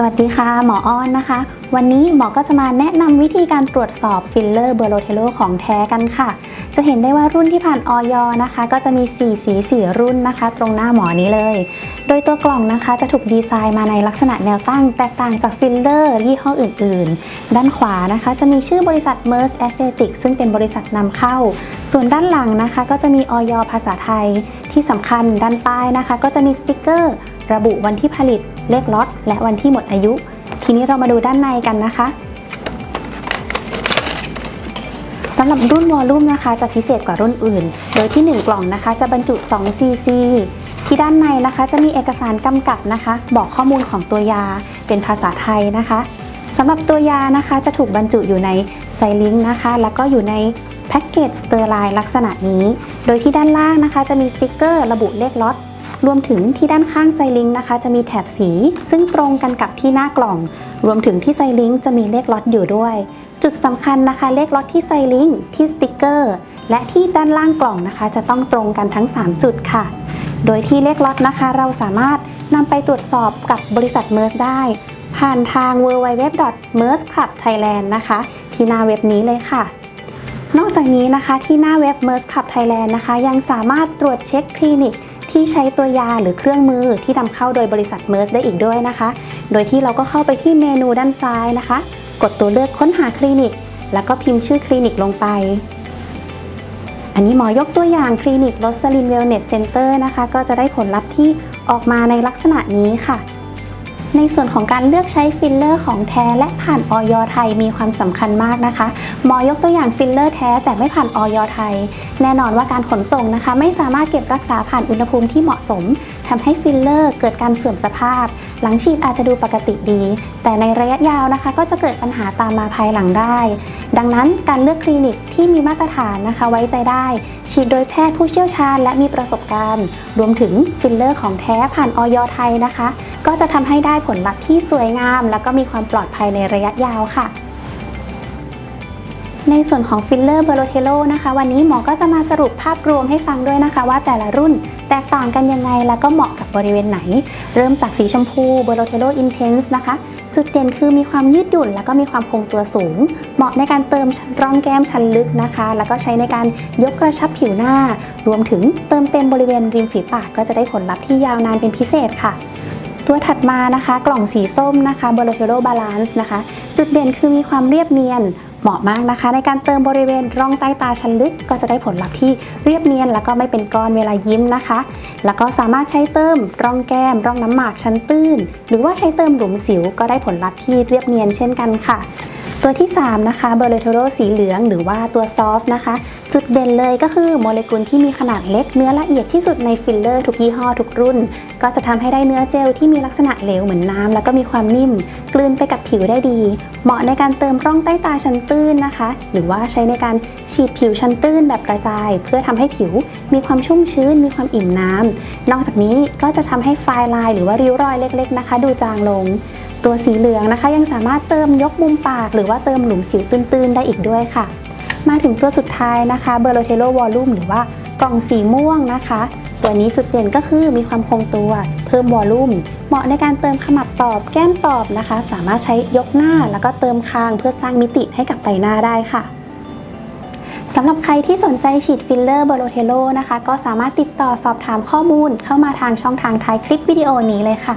สวัสดีค่ะ หมออ้อนนะคะ วันนี้หมอก็จะมาแนะนำวิธีการตรวจสอบฟิลเลอร์เบอร์โลเทโลของแท้กันค่ะ จะเห็นได้ว่ารุ่นที่ผ่านออยนะคะ ก็จะมี 4 สี 4 รุ่นนะคะ ตรงหน้าหมอนี้เลย โดยตัวกล่องนะคะจะถูกดีไซน์มาในลักษณะแนวตั้ง แตกต่างจากฟิลเลอร์ยี่ห้ออื่น ๆ ด้านขวานะคะ จะมีชื่อบริษัท MERS Aesthetic ซึ่งเป็นบริษัทนำเข้า ส่วนด้านหลังนะคะ ก็จะมีออยภาษาไทย ที่สำคัญด้านใต้นะคะ ก็จะมีสติกเกอร์ ระบุวันที่ผลิต เลขล็อต และวันที่หมดอายุ ทีนี้เรามาดูด้านในกันนะคะสำหรับรุ่นวอลลุ่มนะคะ จะพิเศษกว่ารุ่นอื่น โดยที่ 1 กล่องนะคะ จะบรรจุ2 cc ที่ด้านในนะคะ จะมีเอกสารกำกับนะคะ บอกข้อมูลของตัวยาเป็นภาษาไทยนะคะสำหรับตัวยานะคะจะถูกบรรจุอยู่ในไซลิงค์นะคะ แล้วก็อยู่ในแพ็กเกจสเตอร์ไลน์ลักษณะนี้ โดยที่ด้านล่างนะคะ จะมีสติกเกอร์ ระบุเลขล็อต รวมถึงที่ด้านข้างไซลิงนะคะ จะมีแถบสี ซึ่งตรงกันกับที่หน้ากล่อง รวมถึงที่ไซลิงจะมีเลขล็อตอยู่ด้วย จุดสำคัญนะคะ เลขล็อตที่ไซลิงที่สติกเกอร์ และที่ด้านล่างกล่องนะคะ จะต้องตรงกันทั้ง 3 จุดค่ะ โดยที่เลขล็อตนะคะ เราสามารถนำไปตรวจสอบกับบริษัทเม r s ได้ ผ่านทาง www.mersclubthailand นะคะ ที่หน้าเว็บนี้เลยค่ะนอกจากนี้นะคะที่หน้าเว็บ MERS Club Thailand นะคะ ยังสามารถตรวจเช็คคลินิก ที่ใช้ตัวยาหรือเครื่องมือที่นำเข้าโดยบริษัทเมอร์สได้อีกด้วยนะคะ โดยที่เราก็เข้าไปที่เมนูด้านซ้ายนะคะ กดตัวเลือกค้นหาคลินิก แล้วก็พิมพ์ชื่อคลินิกลงไป อันนี้หมอยกตัวอย่างคลินิกโรสลินเวลเนสเซ็นเตอร์นะคะ ก็จะได้ผลลัพธ์ที่ออกมาในลักษณะนี้ค่ะ ในส่วนของการเลือกใช้ฟิลเลอร์ของแท้และผ่านออยไทยมีความสำคัญมากนะคะ หมอยกตัวอย่างฟิลเลอร์แท้แต่ไม่ผ่านออยไทย แน่นอนว่าการขนส่งนะคะ ไม่สามารถเก็บรักษาผ่านอุณหภูมิที่เหมาะสมทำให้ฟิลเลอร์เกิดการเสื่อมสภาพ หลังฉีดอาจจะดูปกติดี แต่ในระยะยาวนะคะ ก็จะเกิดปัญหาตามมาภายหลังได้ ดังนั้นการเลือกคลินิกที่มีมาตรฐานนะคะ ไว้ใจได้ ฉีดโดยแพทย์ผู้เชี่ยวชาญ และมีประสบการณ์ รวมถึงฟิลเลอร์ของแท้ผ่านออยไทยนะคะ ก็จะทำให้ได้ผลลัพธ์ที่สวยงาม แล้วก็มีความปลอดภัยในระยะยาวค่ะ ในส่วนของฟิลเลอร์เบโลเทโลนะคะ วันนี้หมอก็จะมาสรุปภาพรวมให้ฟังด้วยนะคะ ว่าแต่ละรุ่นแตกต่างกันยังไง แล้วก็เหมาะกับบริเวณไหน เริ่มจากสีชมพูเบโลเทโลอินเทนส์นะคะจุดเด่นคือมีความยืดหยุ่น แล้วก็มีความคงตัวสูง เหมาะในการเติมร่องแก้มชั้นลึกนะคะ แล้วก็ใช้ในการยกกระชับผิวหน้า รวมถึงเติมเต็มบริเวณริมฝีปากก็จะได้ผลลัพธ์ที่ยาวนานเป็นพิเศษค่ะ ตัวถัดมานะคะ กล่องสีส้มนะคะ b o l o t e r o Balance นะคะ จุดเด่นคือมีความเรียบเนียนเหมาะมากนะคะ ในการเติมบริเวณร่องใต้ตาชั้นลึก ก็จะได้ผลลัพธ์ที่เรียบเนียน แล้วก็ไม่เป็นก้อนเวลายิ้มนะคะ แล้วก็สามารถใช้เติมร่องแก้ม ร่องน้ำหมากชั้นตื้น หรือว่าใช้เติมหลุมสิวก็ได้ผลลัพธ์ที่เรียบเนียนเช่นกันค่ะ ตัวที่ 3 นะคะเบอร์เลโทโรสีเหลือง หรือว่าตัวซอฟนะคะ จุดเด่นเลยก็คือโมเลกุลที่มีขนาดเล็กเนื้อละเอียดที่สุดในฟิลเลอร์ทุกยี่ห้อทุกรุ่น ก็จะทำให้ได้เนื้อเจลที่มีลักษณะเหลวเหมือนน้ำแล้วก็มีความนิ่ม กลืนไปกับผิวได้ดี เหมาะในการเติมร่องใต้ตาชั้นตื้นนะคะ หรือว่าใช้ในการฉีดผิวชั้นตื้นแบบกระจาย เพื่อทำให้ผิวมีความชุ่มชื้น มีความอิ่มน้ำนอกจากนี้ก็จะทำให้ไฟลายหรือว่าริ้วรอยเล็ก ๆนะคะ ดูจางลงตัวสีเหลืองนะคะ ยังสามารถเติมยกมุมปาก หรือว่าเติมหลุมสิวตื้นๆได้อีกด้วยค่ะ มาถึงตัวสุดท้ายนะคะเบอร์โลเทโลวอลลุ่มหรือว่ากล่องสีม่วงนะคะ ตัวนี้จุดเด่นก็คือมีความคงตัว เพิ่มวอลลุ่ม เหมาะในการเติมขมับตอบแก้มตอบนะคะ สามารถใช้ยกหน้าแล้วก็เติมคางเพื่อสร้างมิติให้กับใบหน้าได้ค่ะสำหรับใครที่สนใจฉีดฟิลเลอร์เบอร์โลเทโลนะคะ ก็สามารถติดต่อสอบถามข้อมูลเข้ามาทางช่องทางท้ายคลิปวิดีโอนี้เลยค่ะ